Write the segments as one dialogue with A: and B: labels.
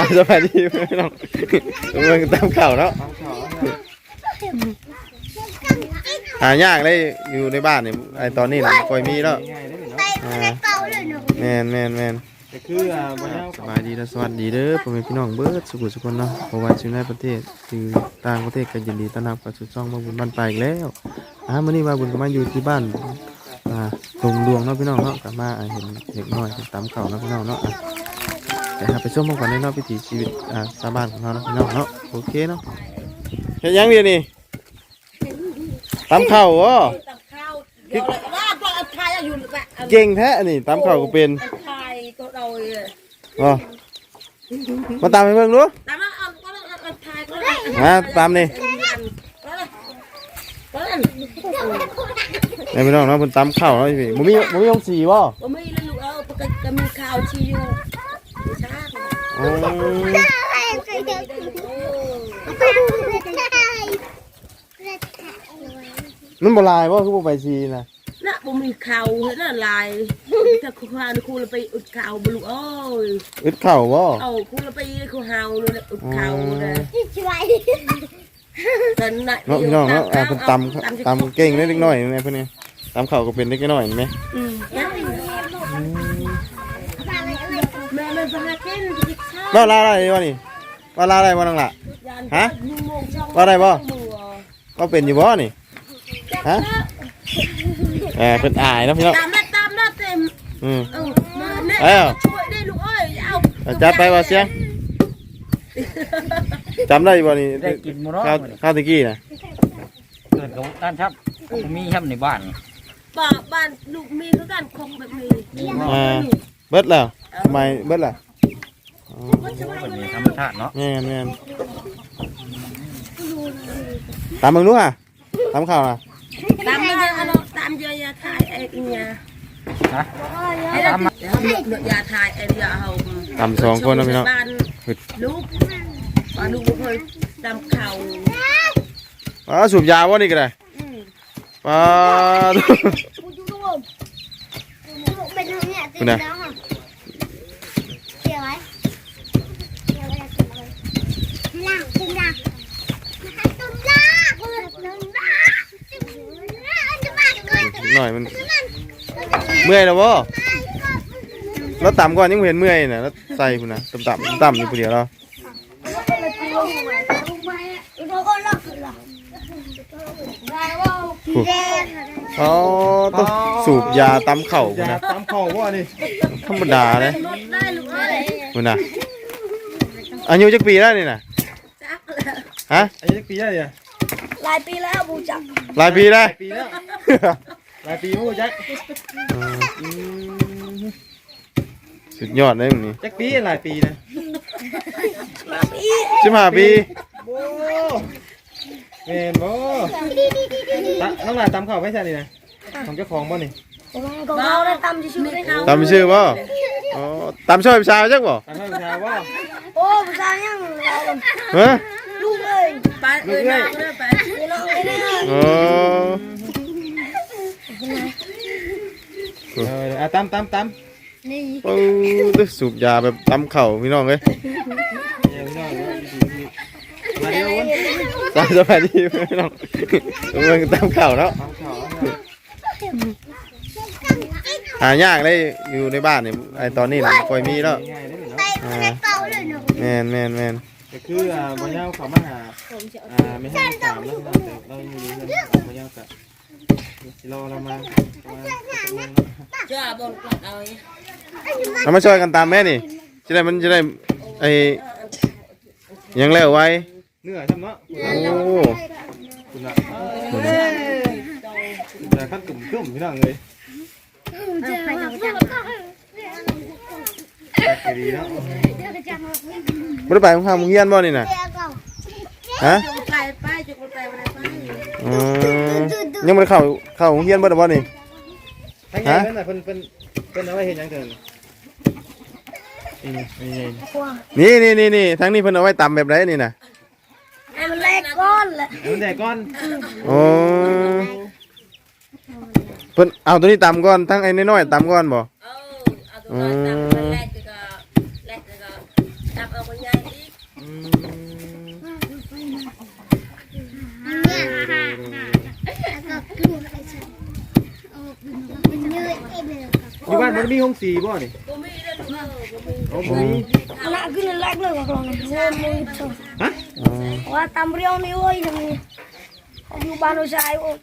A: ตามสบายดีไหมน้องเมืองตามเข่าเนาะหายากเลยอยู่ในบ้านเนี่ยไอตอนนี้นะคอยมีแล้ว
B: ง่ายได้เนาะ
A: อ่าแมนแมนแมน
B: แต่คืออ่าบ่ยาว
A: สบายดีและสวัสดีเด้อพ่อแม่พี่น้องเบิร์ดสุขุสุขคนเนาะเพราะว่าอยู่ในประเทศคือต่างประเทศก็ยินดีต้อนรับกับสุดช่องมาบุญบ้านไปลายอีกแล้วอ่ามื้อนี้มาบุญก็มาอยู่ที่บ้านอ่าดงดวงเนาะพี่น้องเนาะกลับมาอ่าเห็นเด็กน้อยตามเก่าเนาะพี่น้องเนาะอะ แต่หาไปชมมาก่อนในเนาะวิถีชีวิตอ่าชาวบ้านของเราเนาะพี่น้องเนาะโอเคเนาะเฮ็ดหยังเดียวนี่ตามข้าวบ่
C: ตับข้าวเดี๋ยวเลยว่าก็เอาทายเอาอยู่แบบเอา
A: เก่งแท้อันนี้ตามข้าวก็เป็น
C: เอาทายก็เราเลย
A: บ่มาตามให้เบิ่งดู
C: ตามมาเอาก็เอาเอาทายก็ได้
A: มาตามนี่
C: ก็ได้
A: แม่พี่น้องเนาะเพิ่นตำข้าวเนาะพี่บ่มีบ่มีองสีบ่
C: บ่มีแล้วลูกเอาปกติจะมีข้าวชีอยู่
A: มันบ่ลายบ่คือบ่ไปสีน่ะ
C: น่ะบ่มีข้าวเฮ็ดน่ะลายถ้าครูพาครูละไปอุดข้าวบ่ลูกโอ้ย
A: อึดข้าวบ่
C: เอาครูละไปครูเฮาเลยอุดข้าวเลย
D: ช่วย
C: กันน่ะ
A: เนาะพี่น้องเนาะอ่าเพิ่นตำตำเก่งเล็กน้อยแม่เพิ่นนี่ตำข้าวก็เป็นเล็กน้อยเห็นไหม
C: อืมแม่มันพากินกินข้า ว
A: ว่าลาอะไรวะนี่ว่าลาอะไรบ่นั่งล่ะฮะว่าได้บ่ว่าเป็นอยู่บ่นี่ฮะเออเพิ่นอายเนาะพี่น้อง
C: ตามมาตามมาเต็ม
A: อืม
C: เออมาแม่
A: เอ้า
C: ช่วยได้ลูกเอ้ยเอา
A: เอาจัดไปว่าเสียงจำได้บ่นี่
E: ได้กินหมดเนาะ
A: ข้าวข้าวตะกี้น่ะ
E: เกิดกับด้านครับผมมีครับในบ้านนี่
C: บ้านบ้านลูกมีเขากันคงแบบนี้
A: อ่าเบิดแล้วทำไมเบิดล่ะ อ๋อ
E: เป็นธรรมชาติเนาะ
A: แม่นแม่นตามมึงดูอะตามข่าวอะ
C: ตามมาเยอะเนาะตามเยอะยาทายไอ้เนี่ย
E: ฮะ
C: ไอ้
E: ตามมา
C: เดี๋ยวเลือกเลือกยาทายไอ้ยาเฮา
A: ตามสองคนนะพี่น้อง
C: บ้านลูกบ้านลูกบ่เคยตามเขา
A: อ๋อสูบยาวะนี่ก็ได้ปลาดู
D: เป็นทางเนี่ยตื่นแล้วค่ะเกี่ยวไว้เกี่ยวไว้ตุ้มล่างตุ้มล่างตุ้มล่างตุ้มล่างตุ้มล่างจะมาก่อน
A: หน่อยมัน เมื่อยแล้ววะแล้วต่ำก่อนยังบ่เห็นเมื่อยน่ะแล้วใส่คุณนะต่ำต่ำต่ำอยู่คนเดียวเราอ๋อต้องสูบยาตำเข่าคุณ
B: อยา
A: นะ
B: ตามของว่านี่
A: ธรรมดาเลย
C: รถได้ลูกเอ้ย
A: คุณนะอายุจักปีแล้วนี่นะ
C: จักแล้ว
A: ฮะ
B: ไอ้ยักปีได้เนี่ย
C: หลายปีแล้วบูจัก
A: หลายปีได้
B: ปีแล้ว หลายปีโอ้จัก
A: สุดยอดเลยมึงนี่
B: จักปีหลายปีนะ
A: สิบห้าปี
B: โอ้แม่นบ่ตะน้องหลานตามข้าวไว้ใช่นี่นะของเจ้าของบ่นี่
C: ก็เขาได้ตำจะชื่อได้เขา
A: ตำชื่อบ่อ๋อตำช่วยประชาจักบ่
B: ตามข้าวชาว่า
C: โอ้ภาษายัง
A: เฮ้ย
C: ลูกเอ้ยไปเอ้ยน้องเอ้ยไปน้องเอ้ยนะ
A: อ๋อ
B: เอออะ ตามตามตาม
A: โอ้ตึสูบยาแบบตำเข่าพี่น้องเอ้ย
B: เนี่ยพี่น้องมาเดี๋ยววน
A: ตามสบายดีพี่น้องเมืองตำเข่าเนาะ
B: ตามข้าว
A: หายากเลยอยู่ในบ้านนี่ไอตอนนี้นะคอยมีแล้ว
B: ง่ายได้เนาะ
A: อ่า
D: เก่าเลยเนาะ
A: แมนแมนแมน
B: แต่คืออ่าบ่ยาวเขามาหาอ่าไม่ให้ตามแล้วเราเราอยู่นี่เลยบ่ยาวกะรอเรามา ประมาณสักโมงเนาะ
C: จ้าบนกลัดเอา
A: เรามาช่วยกันตามแม่นี่จะได้มันจะได้ไอยังแล้วไว้
B: เหนื่อยทำเนาะ
A: โอ้
B: คุณละแต่ขั้นตุ่มตุ่มพี่น้องเลยแต่ดีเนาะ
A: ไม่ได้ไปของข้างมึงเฮียนบ่นี่น่ะฮะ
C: จุกไปไปจุกไปไปไป
A: อืมยังไม่ได้เข้าเข้าของเฮียนบ่ได้บ่นี่
B: ทั้งไงนั่นน่ะเพิ่นเพิ่นเพิ่นเอาไว้เห็นยังเถินนี่นี่
A: นี่นี่นี่นี่ทั้งนี้เพิ่นเอาไว้ตำแบบไรนี่น่ะ
C: ไอ้มันแรกก้อนเลย
B: เอาแต่ก้อน
A: โอ้เพิ่นเอาตัวนี้ตำก่อนทั้งไอ้น้อยๆตำก่อนบ่
C: เออเอาตัวนั้นจับมันแรกก็แรกก็จับเอาคนใหญ่
B: อืม
D: เนี่ยแล้วก็กลัวไปใช่โอ้เป็นเนื้อเอ็มเลย
B: อยู่บ้านมันมีห้องสีบ่นี่
C: บ่มีเด้อลูกเออบ่มี
B: โอ้บ่มี
F: Anak gini lag lah kalau ni. Ngomong itu.
B: ฮะ
A: อ๋อ
F: Wah tamriau ni oi ni. Aku baru saya oi.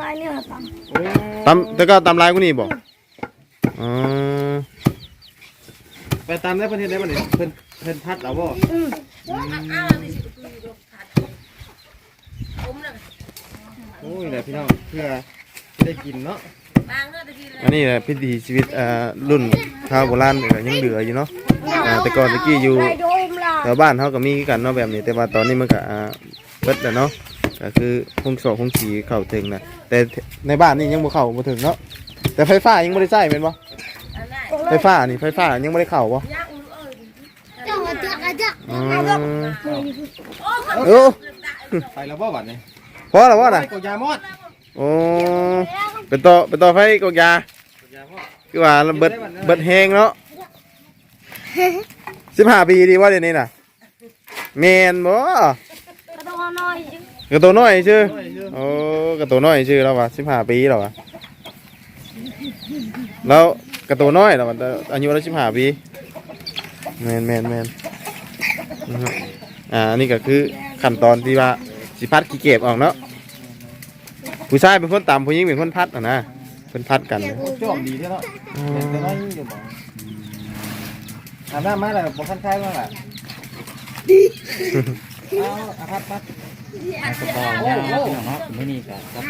F: Lain ni tam.
B: โอ้
A: ตำแต่ก็ตำลายกูนี่บ่อ๋อ
B: ไปตามได้เพิ่นเฮ็ดได้บ่นี่เพิ่นเพิ่นพัดเอาบ่
F: Hmm.
C: อ้าวนี่สิคือรถถัดผมน่ะ
B: โอ้ยแหละพี่น้องเพื่อจะได้กินเนาะ
C: บางเด้ อั
A: นนี้แหละพิธีชีวิตอ่ารุ่นชาวโบราณก็ยังเหลืออยู่เนาะอ่าแต่ก่อนตะกี้อยู่แถวบ้านเขาก็มีกันเนาะแบบนี้ แต่ว่าตอนนี้มันก็อ่าเบิดแล้วเนาะก็คือคงสอบคงสีเข้าถึงนะแต่ในบ้านนี่ยังบ่เข้าบ่ถึงเนาะแต่ไฟฟ้ายังบ่ได้ใช้เป็นบ่ไฟฟ้านี่ไฟฟ้ายังบ่ได้เข้าบ่า
C: กลูกเอ้ย
D: เจ้าเจ้าเจ้า
A: อืม
C: โอ้
B: ไปแล้วบ่บัดนี้
A: พอแล้วบ่น่ะ
B: กดยามอด
A: โอ้เป็นต่อเป็นต่อไฟกอกยา
B: กดยามอด
A: คือว่าเบิดเบิดแฮงเนาะ15ปีดีว่าเดี๋ยวนี้น่ะแมนบ่กระตัวน้อยชื่อ
B: โอ้ยชื่อ
A: โอ้กระตัวน้อยชื่อแล้ววะสิบห้าปีแล้ววะแล้วกระตัวน้อยแล้ววะอายุเราสิบห้าปีแมนแมนแมนอ่านนี้ก็คือขั้นตอนที่ว่าสิพัดขี้เก็บออกเนาะ ผู้ชายเป็นคนต่ำผู้หญิงเป็นคนพัดอะนะเป็นพัดกันนะ
B: จ้อมดีเท่าเนาะแต่แต่น้อยอยู่บ่อาบน้ำมาแล้วบ่คันคายบ้างล่ะดีเอาอาพัดพัด
E: ก็พอแล้วเนาะพี่น้องเนาะมื้อนี้ก็ครับ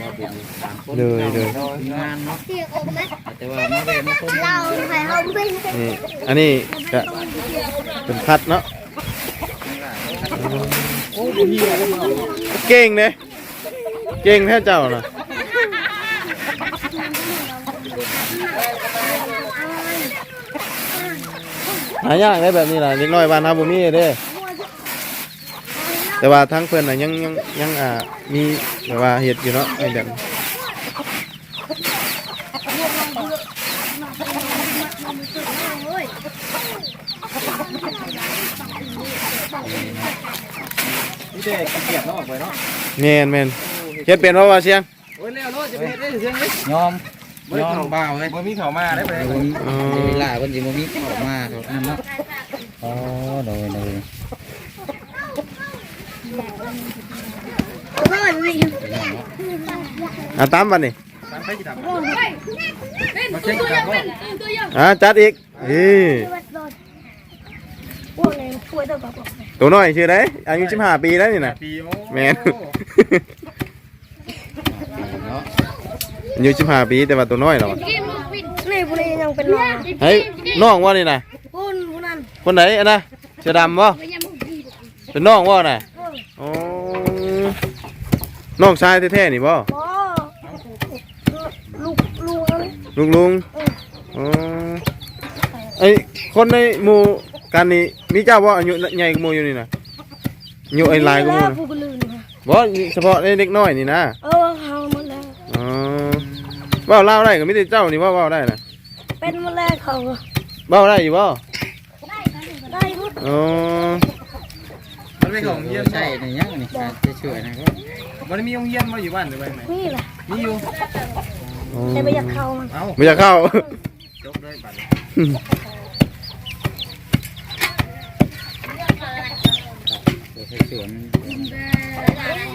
E: ว่าเป็นสามคน
A: เลยเลย
E: ทีมงานเนาะ
D: เสียอมไหม
E: แต่ว่ามาเวมาคน
D: เราไปห้องเป็น
A: นี่อันนี้ก็เป็นพัดเนาะ
B: โอ้ยเหี้ยแล้วมา
A: เก่งเลย เก่งแท้เจ้านะหายากได้แบบนี้ล่ะเล็กน้อยบ้านนาบุมีเด้แต่ว่าทั้งเพื่อนน่ะยังยังยังอ่ามีแบบว่าเห็ดอยู่เนาะไอ้แบบ
B: นี่เด็กเกียบเนาะออกไปเนาะ
A: แมนแมน เฮ็ดเป็นเพราะว่าเชียง
B: โอ้ยแล้วเนาะจะไปเฮ็ดได้เสียงเลย
E: ยอม
B: บ่ได้เข้าบ่าวเลยบ่มีเข้ามาได้ไป
E: เดี๋ยวนี้เวลาเพิ่นสิบ่มีเข้ามาครับนั่นเนาะอ๋อโดยโดย
D: ก็มันวิ่ง
A: อะตามบัดนี่
B: ตามไปกี่ดับมาเช็คกี่ดับบ่
A: อะจัดอีกเฮ้ย
F: Pua ni pua tu apa?
A: ตัวน้อยชื่อไดอายุ15ปีแล้วนี่น่ะ
B: ปีโอ้
A: แม่น
E: เนาะ
A: อายุ15ปีแต่ว่าตัวน้อยแล้วอะ
F: Ni pun yang penuh.
A: เฮ้ยน้องว่านี่น่ะ
F: Pun punan.
A: คนไหนอันน่ะเสื้อดำบ่เป็นน้องว่าน่ะอ๋อน้องชายแท้ๆนี่บ่
F: Oh. Lu lu ni.
A: ลุงลุงอ๋อไอ้คนในหมู่กันนี่มีเจ้าบ่อายุใหญ่กว่าหมู่อยู่นี่น่ะอายุไอ้หลายกว่าหมู่น่ะ
F: Pukul ni.
A: บ่เฉพาะในเด็กน้อยนี่นะ
F: Oh, hang mula.
A: อ๋อเว้าเล่าวได้ก็มีแต่เจ้านี่เว่าเว้าได้นะ
F: Pen mula kau.
A: เว้าได้อยู่บ่
F: Dai pun.
A: อ๋อ
B: มันไม่ของเยี่ยม
E: ใช่
B: ใช่
E: ในยังนี่การจะช่วยนะครับ
B: มันมีของเยี่ยมมาอยู่บ้านหรือไปไหน
F: Ni lah.
B: มีอยู่
F: Saya banyak kau man.
B: เอ้า
A: ไม่อยากเข้า
B: จบเลยบัด
E: ตัวให้สวน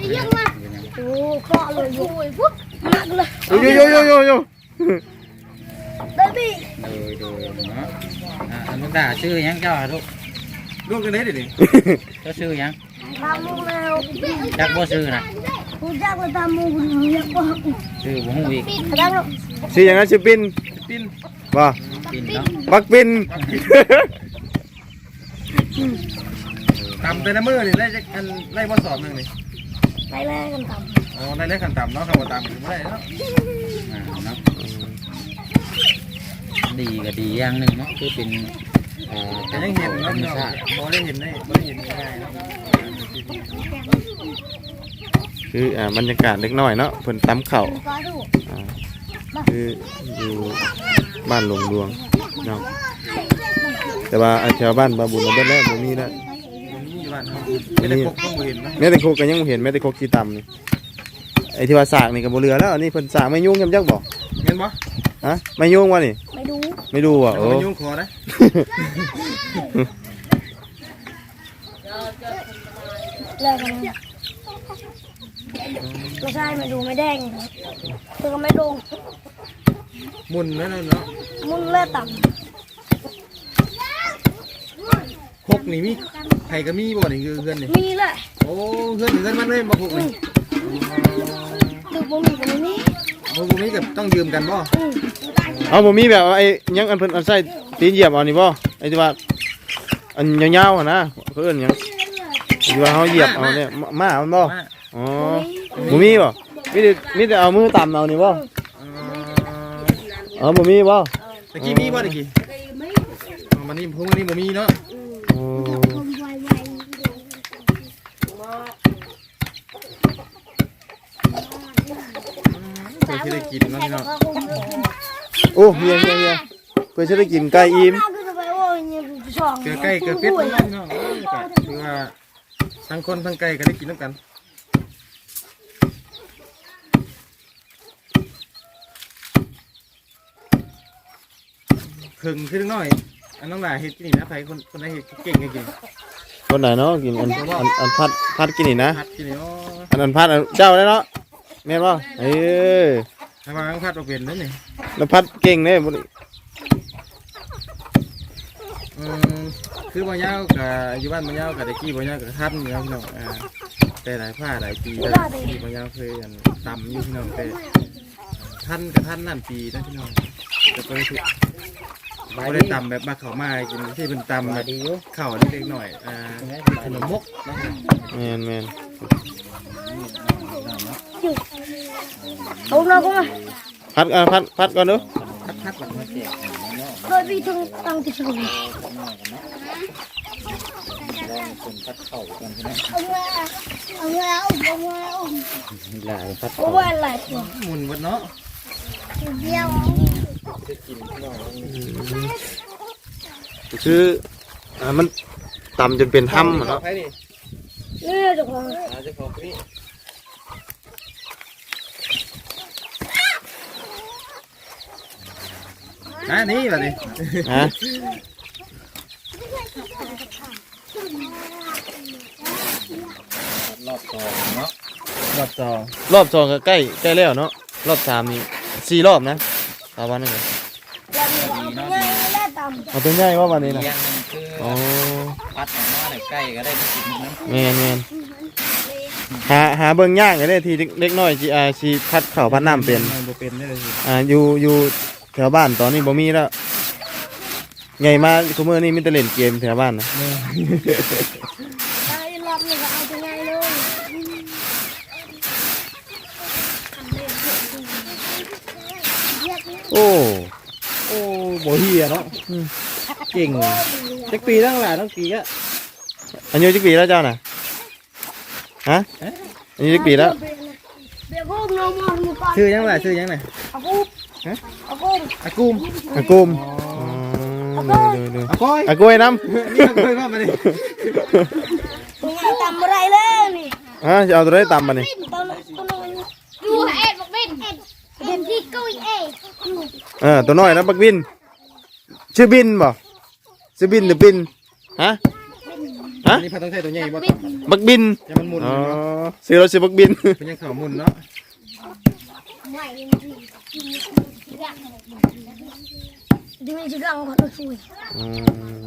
F: Oh, kau lu you. Put. Nak lah.
A: โยโยโยโยโย
F: Tapi
E: โดยโดยเนาะอ่าอันมุกดาชื่อยังเจ้าลูก
B: ลูกกันได้ดิ
E: เจ้าชื่อยัง
F: tamu lah.
E: จักบ่ชื่อนะ
F: Hujak lah tamu yang kau.
E: ชื่อบ่ฮู้อีก
F: Ada lu.
A: สิอย่างนั้นสิปิน
B: ปิ้น
A: บ่
E: กินเนาะ
A: บักปิน
B: ต่ำแต่ละมือนี่ไล่อันไล่บ่สอบนึงนี่
F: Lai lai kan tamu.
B: อ๋อไล่เล็กขันต่ำเนาะคำว่าต่ำไม่ได้เนาะ
E: อ่าเนาะดีก็ดีอย่างหนึ่งเนาะคือเป็นเอ่อ
B: แต่ยังเห็น
E: ธร
B: เนาะ
E: รมชาติ
B: บ่ได้เห็นได้บ่ได้เห็นง่ายเนาะ
A: คืออ่าบรรยากาศเล็กน้อยเนาะเพิ่นตำข้าว
D: có đủ
A: อ่าคืออยู่บ้านหลวงดวงเนาะแต่ว่าไอ้แถวบ้านบาบุญเราเบิดแล้วบ่มีแล้ว
B: มันมีอยู่ บ้านเฮาไม่ได้พกต้องบ่เห็นนะ
A: แม้แต่โคกก็ยังบ่เห็นแม้แต่โคกขี้ต่ำนี่ไอ้ที่ว่าสากนี่ก็บ่เหลือแล้วอันนี้เพิ่นสากไม่ยุ่งจำจักบ่
B: เห็นบ่
A: ฮะไม่ยุ่งวะนี่
F: ไม่ดู
A: ไม่ดูอะ
B: แต่
A: โอ้
B: มันยุ่งคอนะ
F: เลิกกันนะไม่ใช่ไม่ดูไม่แดงเธอก็ไม่ดู
B: หมุนนั่นน่ะเนาะ
F: มึงเลิกต่
B: พกนี่มี ไผก็มีบ่นี่คือเพื่อนนี่ำ
F: มีเลย
B: โอ้เพื่อนเพื่อนมันเลยบ่พกนี่
F: ตึกบ่มีก็ไม่มี
B: บ่บ่มีก็ต้องยืมกันบ่
F: อืม
A: เอาบ่มีแบบว่าไอ้ยังอันเพิ่นอันใส่ตีนเหยียบเอานี่บ่ไอ้ที่ว่าอันยาวๆหั่นนะเพิ่นหยังที่ว่าเฮาเหยียบเอาเนี่ยมามามันบ่
B: มา
A: อ๋อบ่มีบ่มีแต่มีแต่เอามือต่ำเอานี่บ่
B: เอ่อ
A: อ๋อบ่มีบ่
B: ตะกี้มีบ่ตะกี้อ๋อมันนี่พวกนี้บ่มีเนาะ
A: โอ้
B: เคยสิได้กินเนาะพี่น้อง
A: โอ้เฮียเฮียเฮียเพื่อจะได้กินไก่อิ่ม
F: น่าคือจะไปโอ้ยเนี่ยกูช่อง
B: เกลือไก่เกลือเป็ดเนาะพี่น้องเอ้ยก็ถือว่าทั้งคนทั้งไก่ก็ได้กินนำกันเพิ่งขึ้นน้อยอันน้องหลาเฮ็ดกินนี่นะใครคนคนไหนเฮ็ดเก่งเก่ง
A: คนไหนเนาะกินอันอันอันพัดพัดกินนี่นะ
B: พัดกินนี่เนาะ
A: อันอันพัดอันเจ้าได้เนาะ แม่นบ่เออ
B: ถ้าว่าพัดบ่เป็นนั่นนี่
A: แล้วพัดเก่งเด้บ่ได้
B: อืมคือบ่ยาวกับอยู่บ้านบ่ยาวกับตะกี้บ่ยาวกับทันอยู่ครับพี่น้องอ่าแต่หลายผ้าหลายปีแล้วที่บ่ยาวเคยอันตำอยู่พี่น้องแต่ทันกับทันนั่นปีนะพี่น้องแต่ก็คือบ่ได้ตำแบบมาเข้ามากินที่เป็นตำแบบ
E: ดีอยู่
B: ข้าวเล็กๆหน่อยอ่าขนมมกนะ
A: แม่น แม่น
F: เอาเราก็มา
A: พัดอะพัดพัดก่อนเด้อ
B: พัดพัดแบบ
E: มาแจกเนาะ
F: โดยพี่ถึงตั้งที่สูง
E: น้อยกันเนาะลองคนพัดเข้ากันพี่น้อง
D: เอาเงินเอาเงินเอาเงินเอา
E: หลายพัด
F: เพราะ
E: เข้า
F: ว่าอะไรตัว
B: หมุนหมดเนาะ
D: เดียว
A: คืออ่ามันต่ำจนเป็นถ้ำอะเนาะ
B: ใครดิ
F: นี่จะของ
B: อาจจะของพี่ อ่านี่แบบนี้
A: ฮะ
E: รอบสองเนาะ
B: รอบสอง
A: รอบสองก็ใกล้ใกล้แล้วเนาะรอบสามนี่สี่รอบนะตาวันนึงเลย
F: แล้วมีเอาไปง่ายแล้วต่ำ
A: เอาเป็นไงว่าวันนี้นะ
E: เลี้ยงมันคือ
A: อ๋อ
E: พัดออกมาได้ใกล้ก็ได้ไม่กินน้ำ
A: แม่นแม่นหาหาเบิ่งยากเลยเด้ที่เล็กน้อยสิอ่าสิพัดข้าวพัดน้ำเป็น
B: บ่เป็นได้เลยสิ
A: อ่าอยู่อยู่ แถวบ้านตอนนี้บ่มีแล้วไงมาคุมือนี่มีแต่เล่นเกมแถวบ้านนะ
F: ไอ้รอบนี้ก็เอาไปง่ายเลย
A: โอ้
B: โอ้บ่เฮียเนาะเก่งจักปีตั้งหลายตั้งปีอะ
A: อายุจักปีแล้วเจ้าน่ะฮะอายุจักปีแล้ว
F: เบียร์พวกน้องมอนมือก่อน
B: ชื่อยังไงชื่อยังไง
F: เอากูเอากู
B: อากุม
A: อากุมอ๋อดูดูดู
B: อาก้อย
A: อากล้วยน้
B: นี่อาก้อยมามาดิ
F: มึงยังทำอะไรเลยนี่ำ
A: ฮะจะเอาตัวได้ตำมานี่
F: ตอนนั้นตอนนั้น
D: ดูเอ็ดบอกบินเอ็ดเอ็ดที่กุ้ยเอ็ด
A: เออตัวน้อยนะบักบิน ชื่อบินบ่ชื่อบินหรือบินฮะฮะ
B: นี่พัดต้องใช้ตัวใหญ่บ่
A: บักบิน
B: จะมันหมุน
A: อ๋อ
B: เนาะ
A: ซื้อเราชื่อบักบิน
B: เป็นยังเข่าหมุนเนาะ
D: ไม่ยิน ดีกินอยาก
F: ดีไม่ใช่เรื่องของตัวช่วย
A: อืม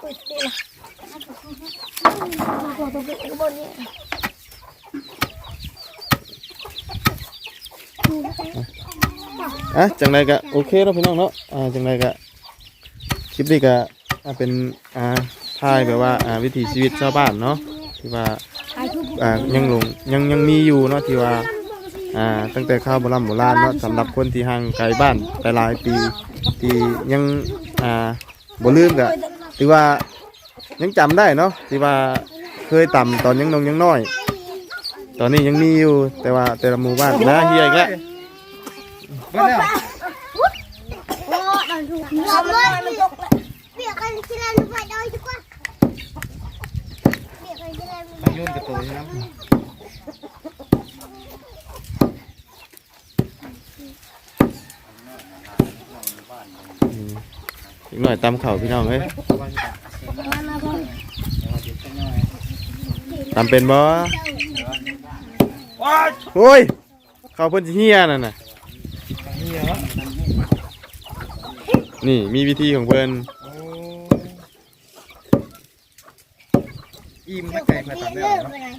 F: กูเสียตัวตัวเป็นบนนี้
A: อะจังไรก็โอเคแล้วพี่น้องเนาะอ่าจังไรก็คลิปนี้ก็เป็นอ่าถ่ายแบบว่าอ่าวิถีชีวิตชาวบ้านเนาะที่ว่าอ่ายังหลงยังยังมีอยู่เนาะที่ว่า อ่าตั้งแต่ข้าวโบราณโบราณเนาะสำหรับคนที่ห่างไกลบ้านไปหลายปีที่ยังอ่าบ่ลืมกะถือว่ายังจำได้เนาะที่ว่าเคยต่ำตอนยังนงยังน้อย ตอนนี้ยังมีอยู่แต่ว่าแต่ละหมู่บ้านนะเฮียอีกแล้ว
B: มาแล้ว
D: ยุ่นกั
F: บตัว
A: นะ หน่อยตำเข่าพี่น้องเอ้ย
F: มามาพ่อ
A: ตำเป็นบ่โอ้ยเขาเพิ่นสิเฮียนั่นน่ะ
B: นี่เหรอ
A: นี่มีวิธีของเพิ่น
B: โอ้อิ่มถ้าไก่มาตัดได้
D: เลิก
B: เนาะ
D: ไปเลย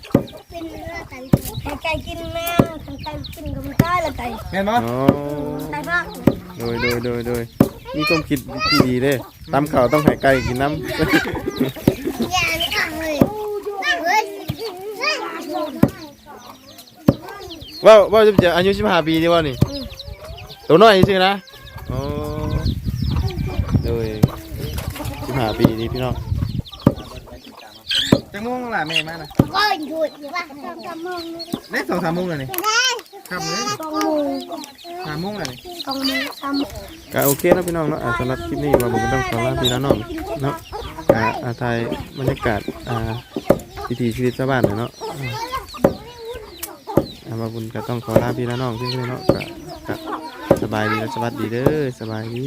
D: เป็นเลือดตัน
F: ให้ไก่กินแม่ให้ไก่กินก็ไม่ได้ละไก่
B: แม่นบ่
A: อ๋อ
F: ไก่พัก
A: โดยโดยโดยโดย มีความคิดที่ดีเด้ตำเข่าต้องให้ไก่กินน้ำ
D: อย่าไม่ขังเลยนั่งเลยเฮ้ย
A: ว่าว่าจะจะอายุ15ปีดีว่านี่ตัวน้อยซื่อนะอ๋อโดย15ปีนี่พี่น้อง
B: จะง่วงล่ะแม่มาน่ะ
D: ก็หยุดอยู่ว่าสองสามโมงนี่
B: ได้สองสามโมงเลยนี่
D: ได้
B: ค่ำเลย
F: สองโมง
B: สามโมงเลยนี่
F: สองโมงสามโมง
A: ก็โอเคนะพี่น้องเนาะอ่าสำหรับคลิปนี้ว่าผมก็ต้องขอลาพี่น้องเนาะอ่าอาถ่ายบรรยากาศอ่าวิถีชีวิตชาวบ้านหน่อยเนาะอ่าอ่ามาบุญก็ต้องขอลาพี่น้องเพื่อนๆเนาะก็ก็สบายดีและสวัสดีเด้อสบายดี